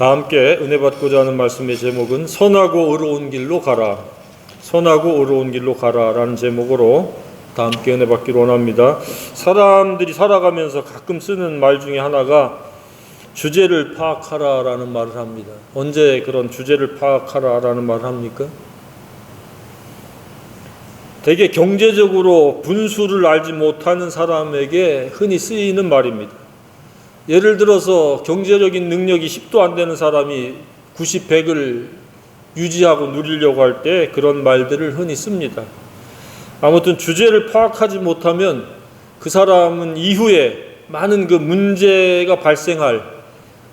다 함께 은혜 받고자 하는 말씀의 제목은 선하고 의로운 길로 가라. 선하고 의로운 길로 가라라는 제목으로 다 함께 은혜 받기로 원합니다. 사람들이 살아가면서 가끔 쓰는 말 중에 하나가 주제를 파악하라라는 말을 합니다. 언제 그런 주제를 파악하라라는 말을 합니까? 되게 경제적으로 분수를 알지 못하는 사람에게 흔히 쓰이는 말입니다. 예를 들어서 경제적인 능력이 10도 안 되는 사람이 90, 100을 유지하고 누리려고 할 때 그런 말들을 흔히 씁니다. 아무튼 주제를 파악하지 못하면 그 사람은 이후에 많은 그 문제가 발생할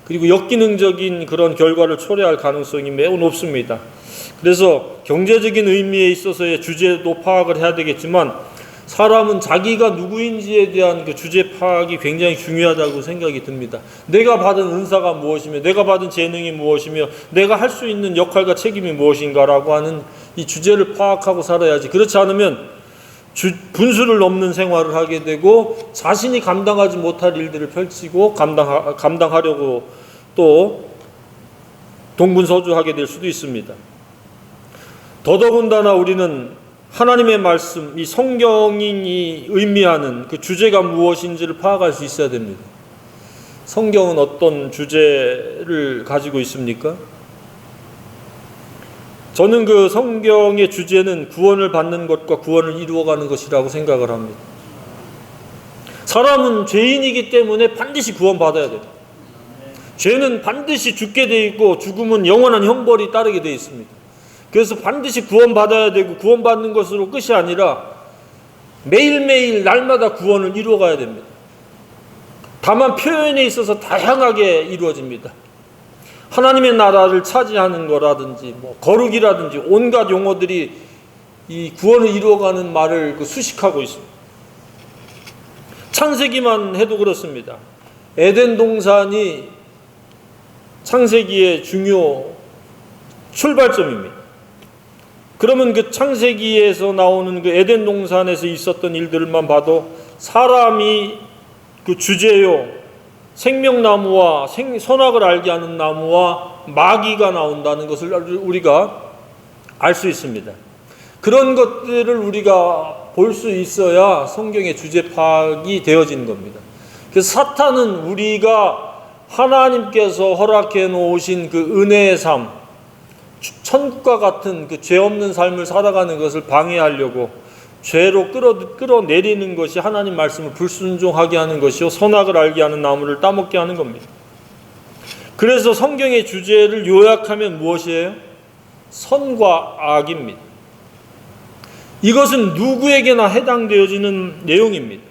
그리고 역기능적인 그런 결과를 초래할 가능성이 매우 높습니다. 그래서 경제적인 의미에 있어서의 주제도 파악을 해야 되겠지만 사람은 자기가 누구인지에 대한 그 주제 파악이 굉장히 중요하다고 생각이 듭니다. 내가 받은 은사가 무엇이며, 내가 받은 재능이 무엇이며, 내가 할 수 있는 역할과 책임이 무엇인가라고 하는 이 주제를 파악하고 살아야지. 그렇지 않으면 주, 분수를 넘는 생활을 하게 되고 자신이 감당하지 못할 일들을 펼치고 감당 감당하려고 또 동분서주하게 될 수도 있습니다. 더더군다나 우리는 하나님의 말씀, 이 성경이 의미하는 그 주제가 무엇인지를 파악할 수 있어야 됩니다. 성경은 어떤 주제를 가지고 있습니까? 저는 그 성경의 주제는 구원을 받는 것과 구원을 이루어가는 것이라고 생각을 합니다. 사람은 죄인이기 때문에 반드시 구원받아야 돼요. 죄는 반드시 죽게 돼 있고 죽음은 영원한 형벌이 따르게 돼 있습니다. 그래서 반드시 구원받아야 되고 구원받는 것으로 끝이 아니라 매일매일 날마다 구원을 이루어가야 됩니다. 다만 표현에 있어서 다양하게 이루어집니다. 하나님의 나라를 차지하는 거라든지 뭐 거룩이라든지 온갖 용어들이 이 구원을 이루어가는 말을 그 수식하고 있습니다. 창세기만 해도 그렇습니다. 에덴 동산이 창세기의 중요 출발점입니다. 그러면 그 창세기에서 나오는 그 에덴 동산에서 있었던 일들만 봐도 사람이 그 주제요 생명나무와 생, 선악을 알게 하는 나무와 마귀가 나온다는 것을 우리가 알 수 있습니다. 그런 것들을 우리가 볼 수 있어야 성경의 주제 파악이 되어지는 겁니다. 그래서 사탄은 우리가 하나님께서 허락해 놓으신 그 은혜의 삶, 천국과 같은 그 죄 없는 삶을 살아가는 것을 방해하려고 죄로 끌어, 끌어내리는 것이 하나님 말씀을 불순종하게 하는 것이요 선악을 알게 하는 나무를 따먹게 하는 겁니다. 그래서 성경의 주제를 요약하면 무엇이에요? 선과 악입니다. 이것은 누구에게나 해당되어지는 내용입니다.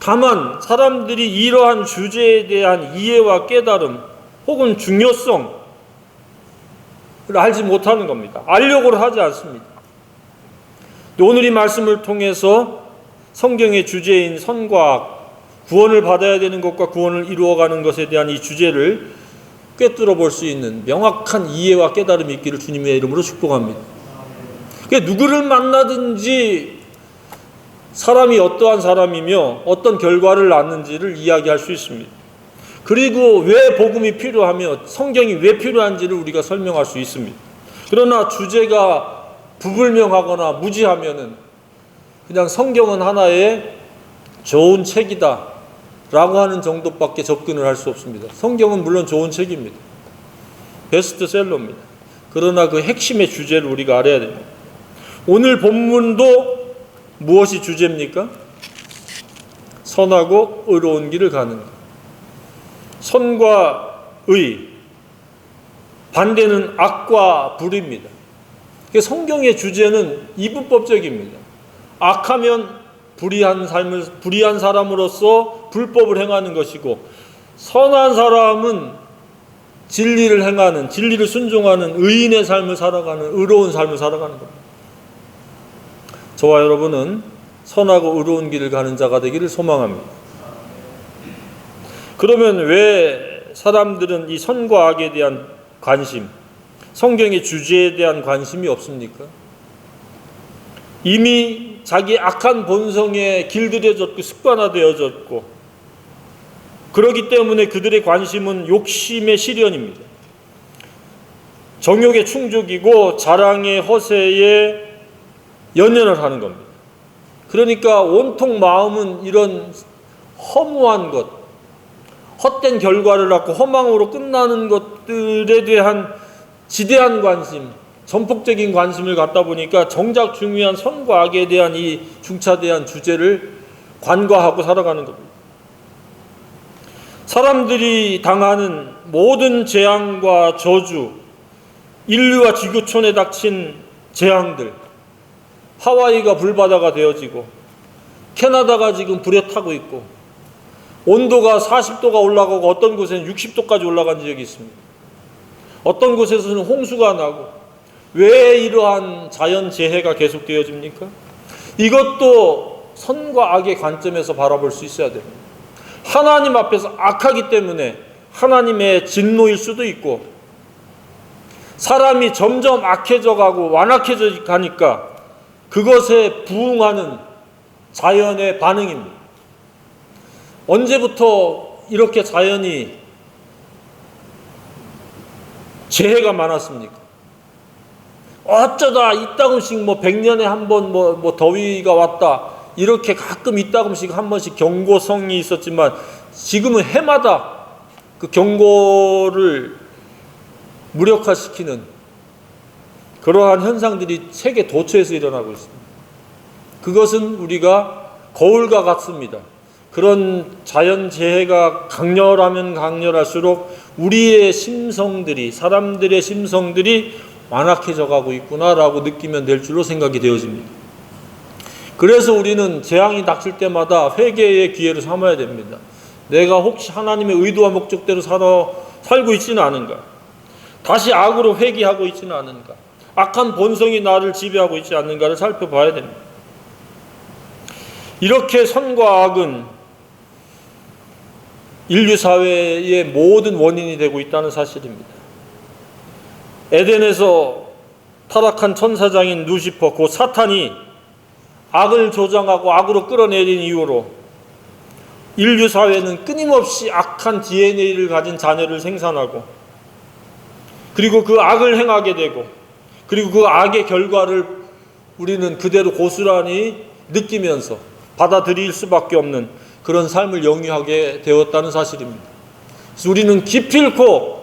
다만 사람들이 이러한 주제에 대한 이해와 깨달음 혹은 중요성 알지 못하는 겁니다. 알려고 하지 않습니다. 오늘 이 말씀을 통해서 성경의 주제인 선과 구원을 받아야 되는 것과 구원을 이루어가는 것에 대한 이 주제를 꿰뚫어 볼 수 있는 명확한 이해와 깨달음이 있기를 주님의 이름으로 축복합니다. 누구를 만나든지 사람이 어떠한 사람이며 어떤 결과를 낳는지를 이야기할 수 있습니다. 그리고 왜 복음이 필요하며 성경이 왜 필요한지를 우리가 설명할 수 있습니다. 그러나 주제가 부불명하거나 무지하면은 그냥 성경은 하나의 좋은 책이다 라고 하는 정도밖에 접근을 할 수 없습니다. 성경은 물론 좋은 책입니다. 베스트셀러입니다. 그러나 그 핵심의 주제를 우리가 알아야 됩니다. 오늘 본문도 무엇이 주제입니까? 선하고 의로운 길을 가는 것. 선과 의, 반대는 악과 불입니다. 성경의 주제는 이분법적입니다. 악하면 불의한 삶을 불의한 사람으로서 불법을 행하는 것이고 선한 사람은 진리를 행하는 진리를 순종하는 의인의 삶을 살아가는 의로운 삶을 살아가는 겁니다. 저와 여러분은 선하고 의로운 길을 가는 자가 되기를 소망합니다. 그러면 왜 사람들은 이 선과 악에 대한 관심, 성경의 주제에 대한 관심이 없습니까? 이미 자기 악한 본성에 길들여졌고 습관화되어졌고 그러기 때문에 그들의 관심은 욕심의 실현입니다. 정욕의 충족이고 자랑의 허세에 연연을 하는 겁니다. 그러니까 온통 마음은 이런 허무한 것, 헛된 결과를 낳고 허망으로 끝나는 것들에 대한 지대한 관심, 전폭적인 관심을 갖다 보니까 정작 중요한 선과 악에 대한 이 중차대한 주제를 관과하고 살아가는 겁니다. 사람들이 당하는 모든 재앙과 저주, 인류와 지구촌에 닥친 재앙들, 하와이가 불바다가 되어지고, 캐나다가 지금 불에 타고 있고, 온도가 40도가 올라가고 어떤 곳에는 60도까지 올라간 지역이 있습니다. 어떤 곳에서는 홍수가 나고, 왜 이러한 자연 재해가 계속되어집니까? 이것도 선과 악의 관점에서 바라볼 수 있어야 됩니다. 하나님 앞에서 악하기 때문에 하나님의 진노일 수도 있고 사람이 점점 악해져 가고 완악해져 가니까 그것에 부응하는 자연의 반응입니다. 언제부터 이렇게 자연이 재해가 많았습니까? 어쩌다 이따금씩 뭐 100년에 한 번 뭐, 뭐 더위가 왔다. 이렇게 가끔 이따금씩 한 번씩 경고성이 있었지만 지금은 해마다 그 경고를 무력화시키는 그러한 현상들이 세계 도처에서 일어나고 있습니다. 그것은 우리가 거울과 같습니다. 그런 자연 재해가 강렬하면 강렬할수록 우리의 심성들이 사람들의 심성들이 완악해져 가고 있구나라고 느끼면 될 줄로 생각이 되어집니다. 그래서 우리는 재앙이 닥칠 때마다 회개의 기회를 삼아야 됩니다. 내가 혹시 하나님의 의도와 목적대로 살아 살고 있지는 않은가? 다시 악으로 회개하고 있지는 않은가? 악한 본성이 나를 지배하고 있지 않는가를 살펴봐야 됩니다. 이렇게 선과 악은 인류 사회의 모든 원인이 되고 있다는 사실입니다. 에덴에서 타락한 천사장인 루시퍼, 그 사탄이 악을 조장하고 악으로 끌어내린 이유로 인류 사회는 끊임없이 악한 DNA를 가진 자녀를 생산하고 그리고 그 악을 행하게 되고 그리고 그 악의 결과를 우리는 그대로 고스란히 느끼면서 받아들일 수밖에 없는 그런 삶을 영위하게 되었다는 사실입니다. 그래서 우리는 기필코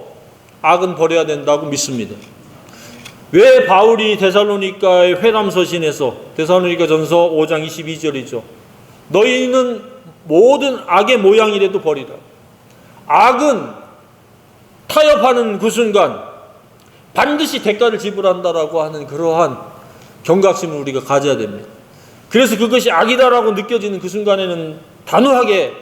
악은 버려야 된다고 믿습니다. 왜 바울이 데살로니가의 회람 서신에서 데살로니가 전서 5장 22절이죠. 너희는 모든 악의 모양이라도 버리라. 악은 타협하는 그 순간 반드시 대가를 지불한다라고 하는 그러한 경각심을 우리가 가져야 됩니다. 그래서 그것이 악이다라고 느껴지는 그 순간에는 단호하게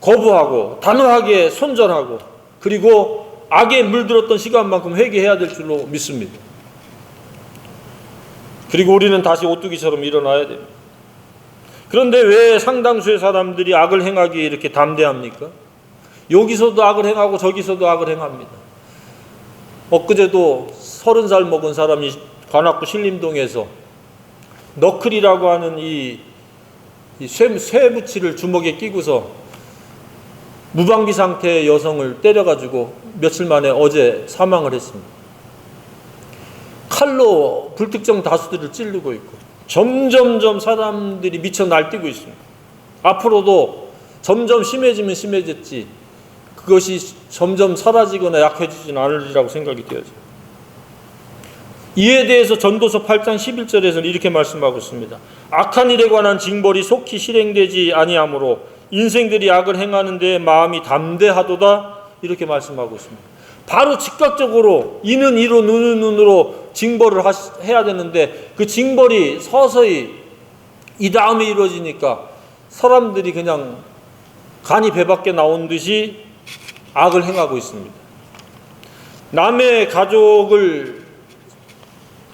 거부하고 단호하게 손절하고 그리고 악에 물들었던 시간만큼 회개해야 될 줄로 믿습니다. 그리고 우리는 다시 오뚜기처럼 일어나야 됩니다. 그런데 왜 상당수의 사람들이 악을 행하기에 이렇게 담대합니까? 여기서도 악을 행하고 저기서도 악을 행합니다. 엊그제도 서른 살 먹은 사람이 관악구 신림동에서 너클이라고 하는 이, 이 쇠, 쇠붙이를 주먹에 끼고서 무방비 상태의 여성을 때려가지고 며칠 만에 어제 사망을 했습니다. 칼로 불특정 다수들을 찌르고 있고 점점점 사람들이 미쳐 날뛰고 있습니다. 앞으로도 점점 심해지면 심해졌지 그것이 점점 사라지거나 약해지지는 않으리라고 생각이 되어져요. 이에 대해서 전도서 8장 11절에서는 이렇게 말씀하고 있습니다. 악한 일에 관한 징벌이 속히 실행되지 아니하므로 인생들이 악을 행하는 데 마음이 담대하도다 이렇게 말씀하고 있습니다. 바로 즉각적으로 이는 이로 눈은 눈으로 징벌을 하시, 해야 되는데 그 징벌이 서서히 이 다음에 이루어지니까 사람들이 그냥 간이 배 밖에 나온 듯이 악을 행하고 있습니다. 남의 가족을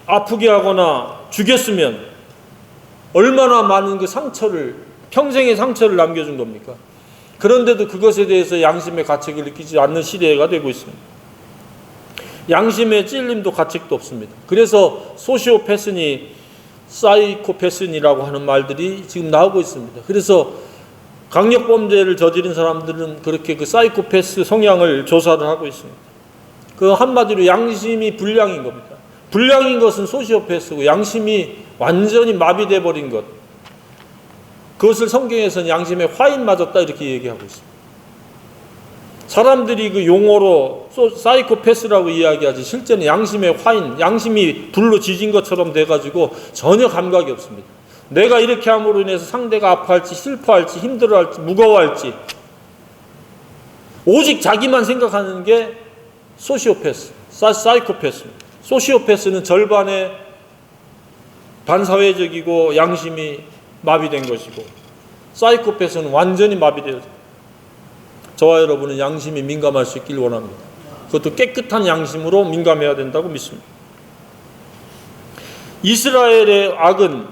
아프게 하거나 죽였으면 얼마나 많은 그 상처를 평생의 상처를 남겨준 겁니까? 그런데도 그것에 대해서 양심의 가책을 느끼지 않는 시대가 되고 있습니다. 양심의 찔림도 가책도 없습니다. 그래서 소시오패스니 사이코패스니라고 하는 말들이 지금 나오고 있습니다. 그래서 강력 범죄를 저지른 사람들은 그렇게 그 사이코패스 성향을 조사를 하고 있습니다. 그 한마디로 양심이 불량인 겁니다. 불량인 것은 소시오패스고 양심이 완전히 마비돼 버린 것. 그것을 성경에서는 양심에 화인 맞았다 이렇게 얘기하고 있습니다. 사람들이 그 용어로 소- 사이코패스라고 이야기하지 실제는 양심의 화인, 양심이 불로 지진 것처럼 돼가지고 전혀 감각이 없습니다. 내가 이렇게 함으로 인해서 상대가 아파할지 슬퍼할지 힘들어할지 무거워할지 오직 자기만 생각하는 게 소시오패스, 사, 사이코패스입니다. 소시오패스는 절반의 반사회적이고 양심이 마비된 것이고 사이코패스는 완전히 마비되어 저와 여러분은 양심이 민감할 수 있길 원합니다. 그것도 깨끗한 양심으로 민감해야 된다고 믿습니다. 이스라엘의 악은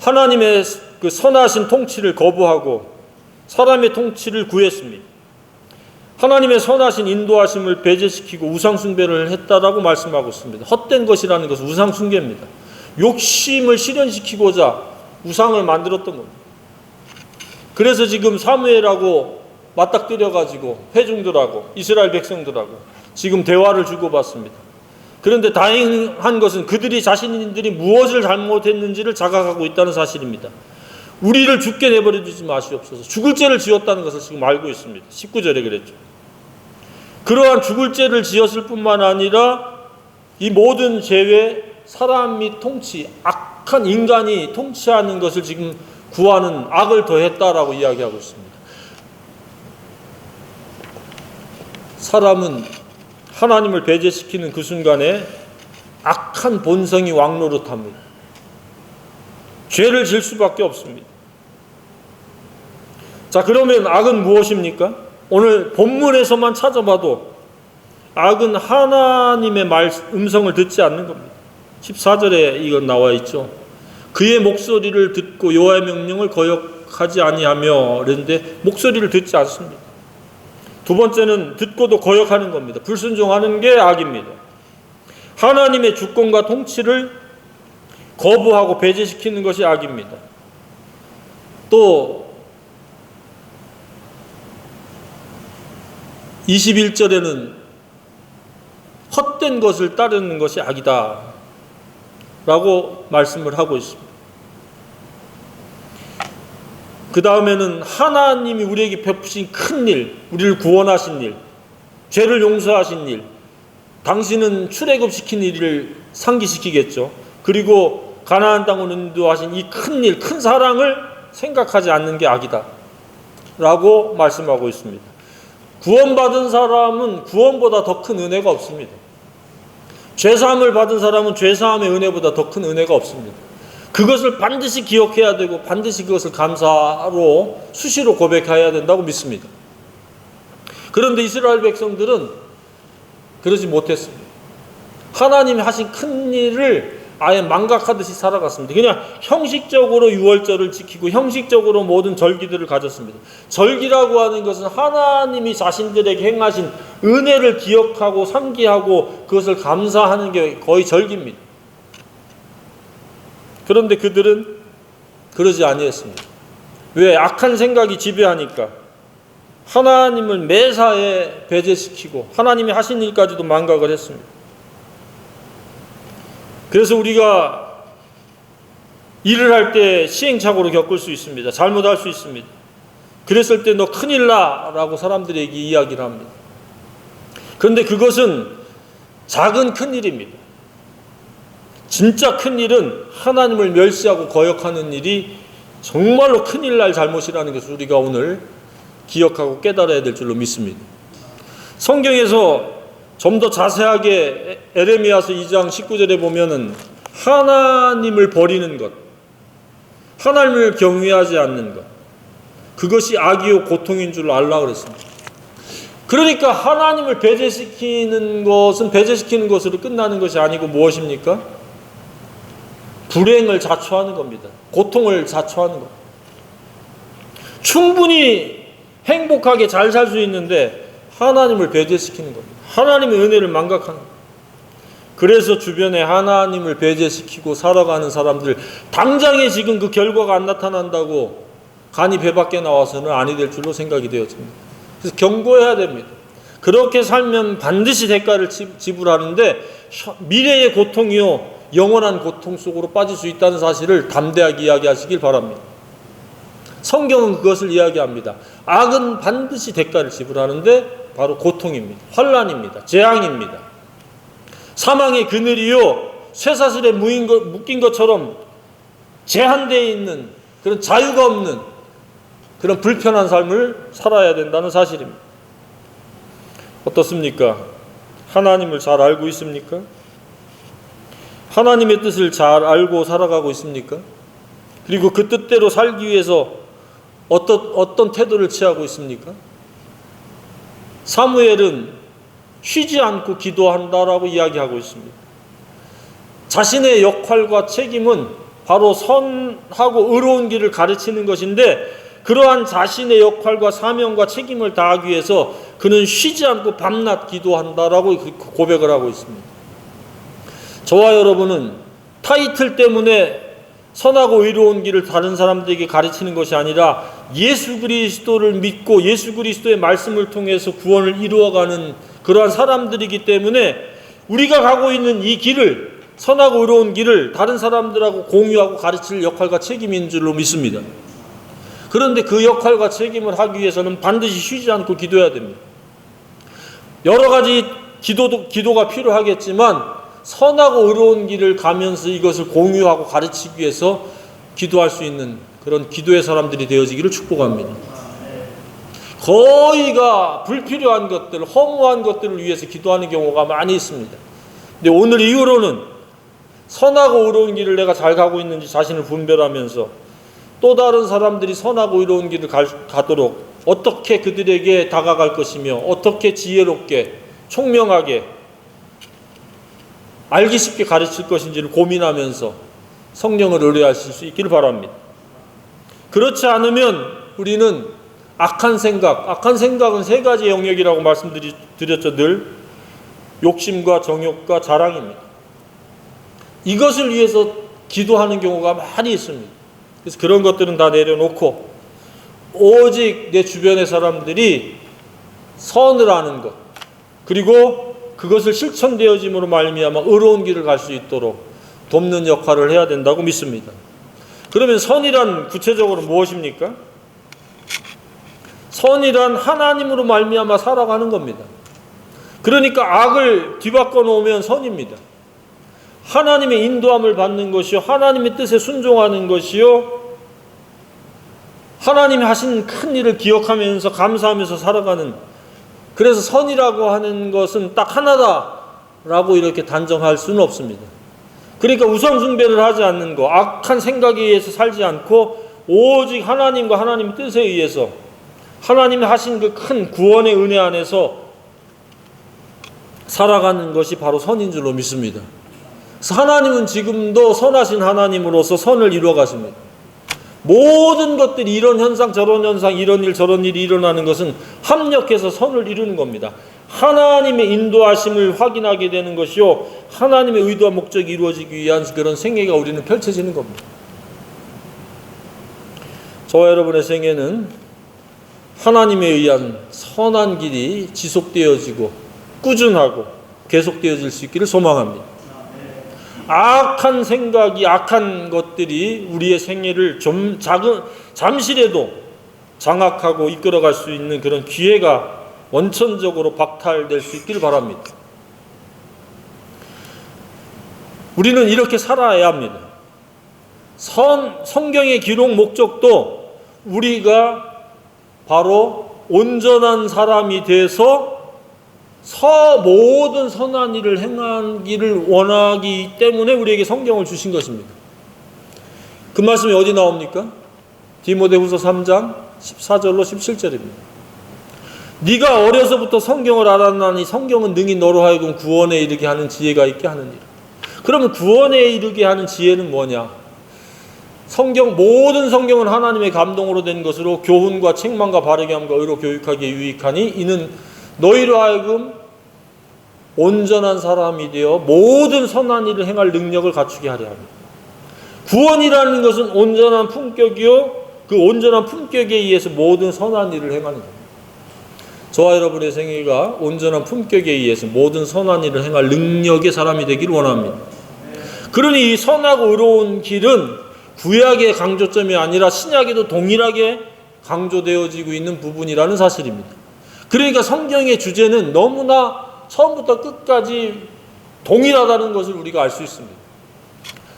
하나님의 그 선하신 통치를 거부하고 사람의 통치를 구했습니다. 하나님의 선하신 인도하심을 배제시키고 우상숭배를 했다라고 말씀하고 있습니다. 헛된 것이라는 것은 우상숭배입니다. 욕심을 실현시키고자 우상을 만들었던 겁니다. 그래서 지금 사무엘하고 맞닥뜨려 가지고 회중들하고 이스라엘 백성들하고 지금 대화를 주고받습니다. 그런데 다행한 것은 그들이 자신들이 무엇을 잘못했는지를 자각하고 있다는 사실입니다. 우리를 죽게 내버려 두지 마시옵소서. 죽을 죄를 지었다는 것을 지금 알고 있습니다. 19절에 그랬죠. 그러한 죽을 죄를 지었을 뿐만 아니라 이 모든 죄에 사람이 통치, 악한 인간이 통치하는 것을 지금 구하는 악을 더했다라고 이야기하고 있습니다. 사람은 하나님을 배제시키는 그 순간에 악한 본성이 왕노릇합니다. 죄를 질 수밖에 없습니다. 자, 그러면 악은 무엇입니까? 오늘 본문에서만 찾아봐도 악은 하나님의 말, 음성을 듣지 않는 겁니다. 14절에 이건 나와 있죠. 그의 목소리를 듣고 여호와의 명령을 거역하지 아니하며 그랬는데 목소리를 듣지 않습니다. 두 번째는 듣고도 거역하는 겁니다. 불순종하는 게 악입니다. 하나님의 주권과 통치를 거부하고 배제시키는 것이 악입니다. 또 21절에는 헛된 것을 따르는 것이 악이다. 라고 말씀을 하고 있습니다. 그 다음에는 하나님이 우리에게 베푸신 큰 일, 우리를 구원하신 일, 죄를 용서하신 일, 당신은 출애굽시킨 일을 상기시키겠죠. 그리고 가나안 땅으로 인도하신 이 큰 일, 큰 사랑을 생각하지 않는 게 악이다. 라고 말씀하고 있습니다. 구원받은 사람은 구원보다 더 큰 은혜가 없습니다. 죄사함을 받은 사람은 죄사함의 은혜보다 더 큰 은혜가 없습니다. 그것을 반드시 기억해야 되고 반드시 그것을 감사로 수시로 고백해야 된다고 믿습니다. 그런데 이스라엘 백성들은 그러지 못했습니다. 하나님이 하신 큰 일을 아예 망각하듯이 살아갔습니다. 그냥 형식적으로 유월절을 지키고 형식적으로 모든 절기들을 가졌습니다. 절기라고 하는 것은 하나님이 자신들에게 행하신 은혜를 기억하고 상기하고 그것을 감사하는 게 거의 절기입니다. 그런데 그들은 그러지 아니했습니다. 왜 악한 생각이 지배하니까 하나님을 매사에 배제시키고 하나님이 하신 일까지도 망각을 했습니다. 그래서 우리가 일을 할 때 시행착오를 겪을 수 있습니다. 잘못할 수 있습니다. 그랬을 때 너 큰일 나 라고 사람들에게 이야기를 합니다. 그런데 그것은 작은 큰일입니다. 진짜 큰일은 하나님을 멸시하고 거역하는 일이 정말로 큰일 날 잘못이라는 것을 우리가 오늘 기억하고 깨달아야 될 줄로 믿습니다. 성경에서 좀 더 자세하게 에레미야서 2장 19절에 보면은 하나님을 버리는 것, 하나님을 경외하지 않는 것, 그것이 악이요 고통인 줄 알라 그랬습니다. 그러니까 하나님을 배제시키는 것은 배제시키는 것으로 끝나는 것이 아니고 무엇입니까? 불행을 자초하는 겁니다. 고통을 자초하는 것. 충분히 행복하게 잘 살 수 있는데 하나님을 배제시키는 겁니다. 하나님의 은혜를 망각하는. 그래서 주변에 하나님을 배제시키고 살아가는 사람들 당장에 지금 그 결과가 안 나타난다고 간이 배 밖에 나와서는 아니 될 줄로 생각이 되어집니다. 그래서 경고해야 됩니다. 그렇게 살면 반드시 대가를 지- 지불하는데 혀- 미래의 고통이요 영원한 고통 속으로 빠질 수 있다는 사실을 담대하게 이야기하시길 바랍니다. 성경은 그것을 이야기합니다. 악은 반드시 대가를 지불하는데 바로 고통입니다. 환란입니다. 재앙입니다. 사망의 그늘이요 쇠사슬에 묶인 것처럼 제한되어 있는 그런 자유가 없는 그런 불편한 삶을 살아야 된다는 사실입니다. 어떻습니까? 하나님을 잘 알고 있습니까? 하나님의 뜻을 잘 알고 살아가고 있습니까? 그리고 그 뜻대로 살기 위해서 어떤, 어떤 태도를 취하고 있습니까? 사무엘은 쉬지 않고 기도한다라고 이야기하고 있습니다. 자신의 역할과 책임은 바로 선하고 의로운 길을 가르치는 것인데 그러한 자신의 역할과 사명과 책임을 다하기 위해서 그는 쉬지 않고 밤낮 기도한다라고 그 고백을 하고 있습니다. 저와 여러분은 타이틀 때문에 선하고 의로운 길을 다른 사람들에게 가르치는 것이 아니라 예수 그리스도를 믿고 예수 그리스도의 말씀을 통해서 구원을 이루어가는 그러한 사람들이기 때문에 우리가 가고 있는 이 길을 선하고 의로운 길을 다른 사람들하고 공유하고 가르칠 역할과 책임인 줄로 믿습니다. 그런데 그 역할과 책임을 하기 위해서는 반드시 쉬지 않고 기도해야 됩니다. 여러 가지 기도도, 기도가 필요하겠지만 선하고 의로운 길을 가면서 이것을 공유하고 가르치기 위해서 기도할 수 있는 그런 기도의 사람들이 되어지기를 축복합니다. 거의가 불필요한 것들, 허무한 것들을 위해서 기도하는 경우가 많이 있습니다. 근데 오늘 이후로는 선하고 의로운 길을 내가 잘 가고 있는지 자신을 분별하면서 또 다른 사람들이 선하고 의로운 길을 갈- 가도록 어떻게 그들에게 다가갈 것이며 어떻게 지혜롭게 총명하게 알기 쉽게 가르칠 것인지를 고민하면서 성령을 의뢰하실 수 있기를 바랍니다. 그렇지 않으면 우리는 악한 생각, 악한 생각은 세 가지 영역이라고 말씀드렸죠. 늘 욕심과 정욕과 자랑입니다. 이것을 위해서 기도하는 경우가 많이 있습니다. 그래서 그런 것들은 다 내려놓고 오직 내 주변의 사람들이 선을 하는 것 그리고 그것을 실천되어짐으로 말미암아 의로운 길을 갈 수 있도록 돕는 역할을 해야 된다고 믿습니다. 그러면 선이란 구체적으로 무엇입니까? 선이란 하나님으로 말미암아 살아가는 겁니다. 그러니까 악을 뒤바꿔 놓으면 선입니다. 하나님의 인도함을 받는 것이요 하나님의 뜻에 순종하는 것이요 하나님이 하신 큰 일을 기억하면서 감사하면서 살아가는 그래서 선이라고 하는 것은 딱 하나다라고 이렇게 단정할 수는 없습니다. 그러니까 우선 숭배를 하지 않는 거, 악한 생각에 의해서 살지 않고 오직 하나님과 하나님의 뜻에 의해서 하나님이 하신 그 큰 구원의 은혜 안에서 살아가는 것이 바로 선인 줄로 믿습니다. 하나님은 지금도 선하신 하나님으로서 선을 이루어 가십니다. 모든 것들이 이런 현상 저런 현상 이런 일 저런 일이 일어나는 것은 합력해서 선을 이루는 겁니다. 하나님의 인도하심을 확인하게 되는 것이요 하나님의 의도와 목적이 이루어지기 위한 그런 생애가 우리는 펼쳐지는 겁니다. 저와 여러분의 생애는 하나님에 의한 선한 길이 지속되어지고 꾸준하고 계속되어질 수 있기를 소망합니다. 악한 생각이 악한 것들이 우리의 생애를 좀 작은 잠시라도 장악하고 이끌어갈 수 있는 그런 기회가 원천적으로 박탈될 수 있기를 바랍니다. 우리는 이렇게 살아야 합니다. 선 성경의 기록 목적도 우리가 바로 온전한 사람이 돼서 서 모든 선한 일을 행하기를 원하기 때문에 우리에게 성경을 주신 것입니다. 그 말씀이 어디 나옵니까? 디모데후서 3장 14절로 17절입니다. 네가 어려서부터 성경을 알았나니 성경은 능히 너로 하여금 구원에 이르게 하는 지혜가 있게 하느니라. 그러면 구원에 이르게 하는 지혜는 뭐냐? 성경 모든 성경은 하나님의 감동으로 된 것으로 교훈과 책망과 바르게 함과 의로 교육하기에 유익하니 이는 너희로 하여금 온전한 사람이 되어 모든 선한 일을 행할 능력을 갖추게 하려 합니다. 구원이라는 것은 온전한 품격이요 그 온전한 품격에 의해서 모든 선한 일을 행하는 겁니다. 저와 여러분의 생애가 온전한 품격에 의해서 모든 선한 일을 행할 능력의 사람이 되기를 원합니다. 그러니 이 선하고 의로운 길은 구약의 강조점이 아니라 신약에도 동일하게 강조되어지고 있는 부분이라는 사실입니다. 그러니까 성경의 주제는 너무나 처음부터 끝까지 동일하다는 것을 우리가 알 수 있습니다.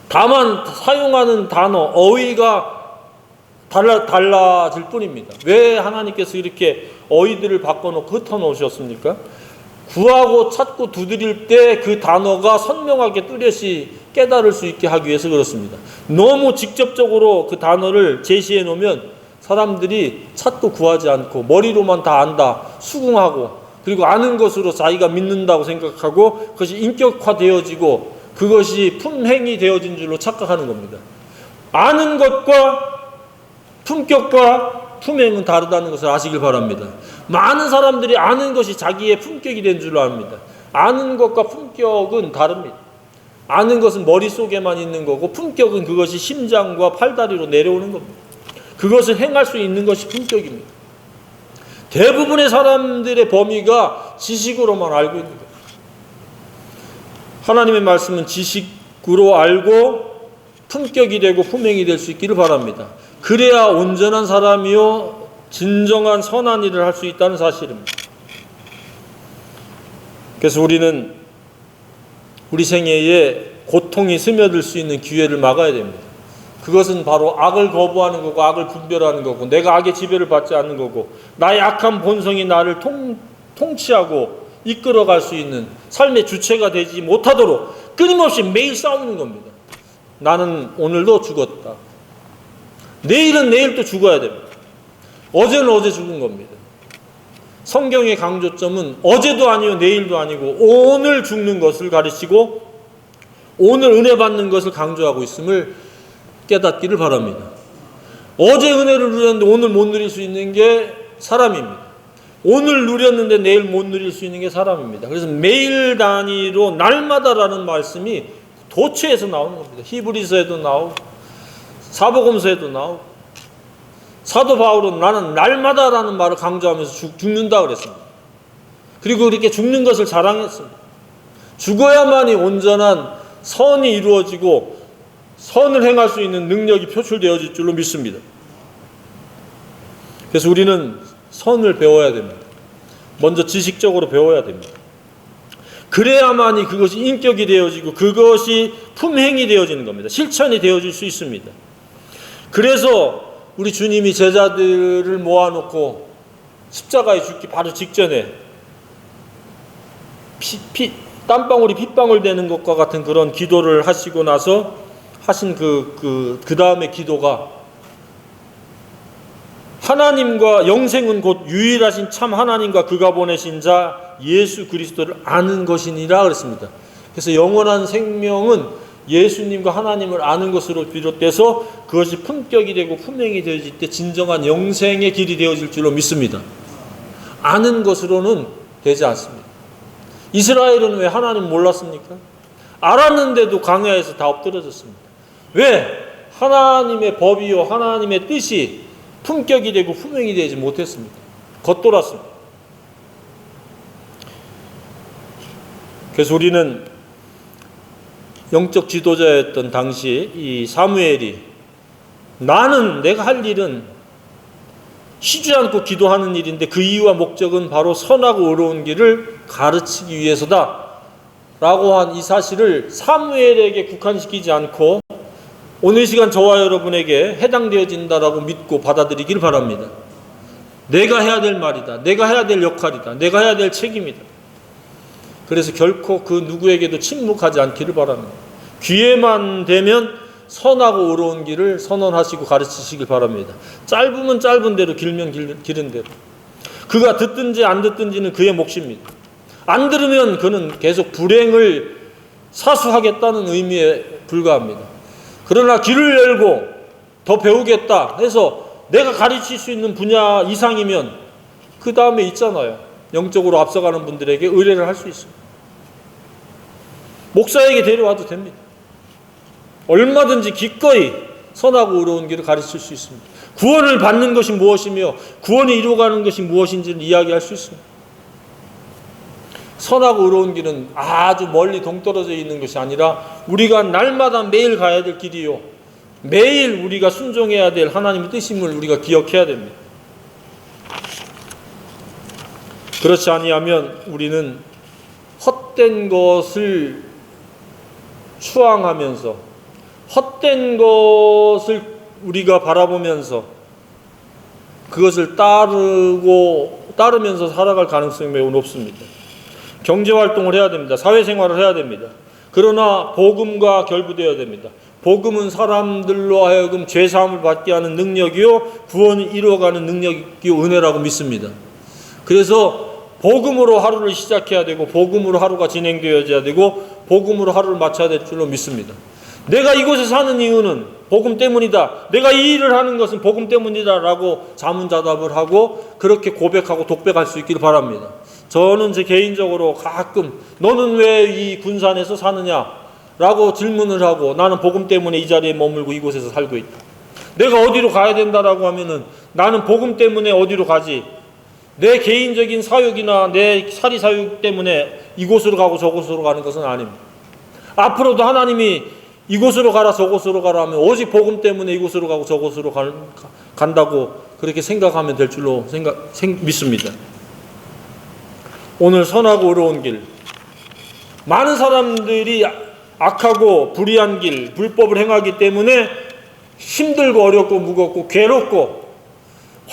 다만 사용하는 단어, 어휘가 달라, 달라질 뿐입니다. 왜 하나님께서 이렇게 어휘들을 바꿔놓고 흩어놓으셨습니까? 구하고 찾고 두드릴 때 그 단어가 선명하게 뚜렷이 깨달을 수 있게 하기 위해서 그렇습니다. 너무 직접적으로 그 단어를 제시해 놓으면 사람들이 찾고 구하지 않고 머리로만 다 안다, 수긍하고 그리고 아는 것으로 자기가 믿는다고 생각하고 그것이 인격화되어지고 그것이 품행이 되어진 줄로 착각하는 겁니다. 아는 것과 품격과 품행은 다르다는 것을 아시길 바랍니다. 많은 사람들이 아는 것이 자기의 품격이 된 줄 압니다. 아는 것과 품격은 다릅니다. 아는 것은 머릿속에만 있는 거고 품격은 그것이 심장과 팔다리로 내려오는 겁니다. 그것을 행할 수 있는 것이 품격입니다. 대부분의 사람들의 범위가 지식으로만 알고 있는 겁니다. 하나님의 말씀은 지식으로 알고 품격이 되고 품행이 될 수 있기를 바랍니다. 그래야 온전한 사람이요 진정한 선한 일을 할 수 있다는 사실입니다. 그래서 우리는 우리 생애에 고통이 스며들 수 있는 기회를 막아야 됩니다. 그것은 바로 악을 거부하는 거고 악을 분별하는 거고 내가 악의 지배를 받지 않는 거고 나의 악한 본성이 나를 통, 통치하고 이끌어갈 수 있는 삶의 주체가 되지 못하도록 끊임없이 매일 싸우는 겁니다. 나는 오늘도 죽었다. 내일은 내일 또 죽어야 됩니다. 어제는 어제 죽은 겁니다. 성경의 강조점은 어제도 아니요 내일도 아니고 오늘 죽는 것을 가르치고 오늘 은혜 받는 것을 강조하고 있음을 깨닫기를 바랍니다. 어제 은혜를 누렸는데 오늘 못 누릴 수 있는 게 사람입니다. 오늘 누렸는데 내일 못 누릴 수 있는 게 사람입니다. 그래서 매일 단위로 날마다라는 말씀이 도처에서 나오는 겁니다. 히브리서에도 나오고 사복음서에도 나오고 사도 바울은 나는 날마다라는 말을 강조하면서 죽, 죽는다 그랬습니다. 그리고 이렇게 죽는 것을 자랑했습니다. 죽어야만이 온전한 선이 이루어지고 선을 행할 수 있는 능력이 표출되어질 줄로 믿습니다. 그래서 우리는 선을 배워야 됩니다. 먼저 지식적으로 배워야 됩니다. 그래야만이 그것이 인격이 되어지고 그것이 품행이 되어지는 겁니다. 실천이 되어질 수 있습니다. 그래서 우리 주님이 제자들을 모아놓고 십자가에 죽기 바로 직전에 피, 피, 땀방울이 핏방울 되는 것과 같은 그런 기도를 하시고 나서 하신 그, 그, 그 다음에 기도가 하나님과 영생은 곧 유일하신 참 하나님과 그가 보내신 자 예수 그리스도를 아는 것이니라 그랬습니다. 그래서 영원한 생명은 예수님과 하나님을 아는 것으로 비롯돼서 그것이 품격이 되고 품행이 되어질 때 진정한 영생의 길이 되어질 줄로 믿습니다. 아는 것으로는 되지 않습니다. 이스라엘은 왜 하나님 몰랐습니까? 알았는데도 광야에서 다 엎드려졌습니다. 왜? 하나님의 법이요 하나님의 뜻이 품격이 되고 품행이 되지 못했습니다. 겉돌았습니다. 그래서 우리는 영적 지도자였던 당시 이 사무엘이 나는 내가 할 일은 쉬지 않고 기도하는 일인데 그 이유와 목적은 바로 선하고 의로운 길을 가르치기 위해서다. 라고 한 이 사실을 사무엘에게 국한시키지 않고 오늘 시간 저와 여러분에게 해당되어진다라고 믿고 받아들이길 바랍니다. 내가 해야 될 말이다. 내가 해야 될 역할이다. 내가 해야 될 책임이다. 그래서 결코 그 누구에게도 침묵하지 않기를 바랍니다. 기회만 되면 선하고 의로운 길을 선언하시고 가르치시길 바랍니다. 짧으면 짧은 대로 길면 길, 은 대로. 그가 듣든지 안 듣든지는 그의 몫입니다. 안 들으면 그는 계속 불행을 사수하겠다는 의미에 불과합니다. 그러나 길을 열고 더 배우겠다 해서 내가 가르칠 수 있는 분야 이상이면 그 다음에 있잖아요. 영적으로 앞서가는 분들에게 의뢰를 할 수 있습니다. 목사에게 데려와도 됩니다. 얼마든지 기꺼이 선하고 의로운 길을 가르칠 수 있습니다. 구원을 받는 것이 무엇이며 구원이 이루어가는 것이 무엇인지를 이야기할 수 있습니다. 선하고 의로운 길은 아주 멀리 동떨어져 있는 것이 아니라 우리가 날마다 매일 가야 될 길이요. 매일 우리가 순종해야 될 하나님의 뜻임을 우리가 기억해야 됩니다. 그렇지 아니하면 우리는 헛된 것을 추앙하면서 헛된 것을 우리가 바라보면서 그것을 따르고 따르면서 살아갈 가능성이 매우 높습니다. 경제 활동을 해야 됩니다. 사회 생활을 해야 됩니다. 그러나 복음과 결부되어야 됩니다. 복음은 사람들로 하여금 죄 사함을 받게 하는 능력이요 구원을 이루어가는 능력이요 은혜라고 믿습니다. 그래서 복음으로 하루를 시작해야 되고 복음으로 하루가 진행되어야 되고 복음으로 하루를 마쳐야 될 줄로 믿습니다. 내가 이곳에 사는 이유는 복음 때문이다. 내가 이 일을 하는 것은 복음 때문이다라고 자문자답을 하고 그렇게 고백하고 독백할 수 있기를 바랍니다. 저는 제 개인적으로 가끔 너는 왜 이 군산에서 사느냐? 라고 질문을 하고 나는 복음 때문에 이 자리에 머물고 이곳에서 살고 있다. 내가 어디로 가야 된다라고 하면은 나는 복음 때문에 어디로 가지? 내 개인적인 사욕이나 내 사리 사욕 때문에 이곳으로 가고 저곳으로 가는 것은 아닙니다. 앞으로도 하나님이 이곳으로 가라 저곳으로 가라 하면 오직 복음 때문에 이곳으로 가고 저곳으로 갈- 간다고 그렇게 생각하면 될 줄로 생각 생, 믿습니다. 오늘 선하고 의로운 길 많은 사람들이 악하고 불의한 길 불법을 행하기 때문에 힘들고 어렵고 무겁고 괴롭고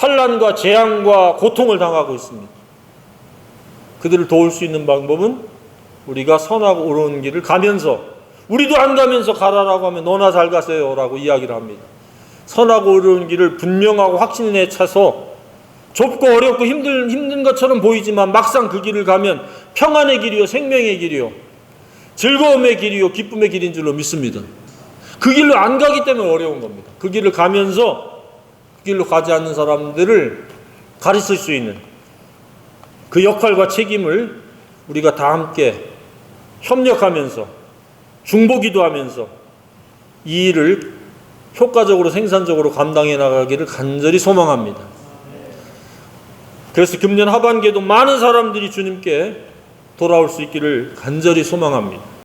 환란과 재앙과 고통을 당하고 있습니다. 그들을 도울 수 있는 방법은 우리가 선하고 옳은 길을 가면서 우리도 안 가면서 가라라고 하면 너나 잘 가세요라고 이야기를 합니다. 선하고 옳은 길을 분명하고 확신에 차서 좁고 어렵고 힘든 힘든 것처럼 보이지만 막상 그 길을 가면 평안의 길이요 생명의 길이요 즐거움의 길이요 기쁨의 길인 줄로 믿습니다. 그 길로 안 가기 때문에 어려운 겁니다. 그 길을 가면서 그 길로 가지 않는 사람들을 가르칠 수 있는 그 역할과 책임을 우리가 다 함께 협력하면서 중보기도 하면서 이 일을 효과적으로 생산적으로 감당해 나가기를 간절히 소망합니다. 그래서 금년 하반기에도 많은 사람들이 주님께 돌아올 수 있기를 간절히 소망합니다.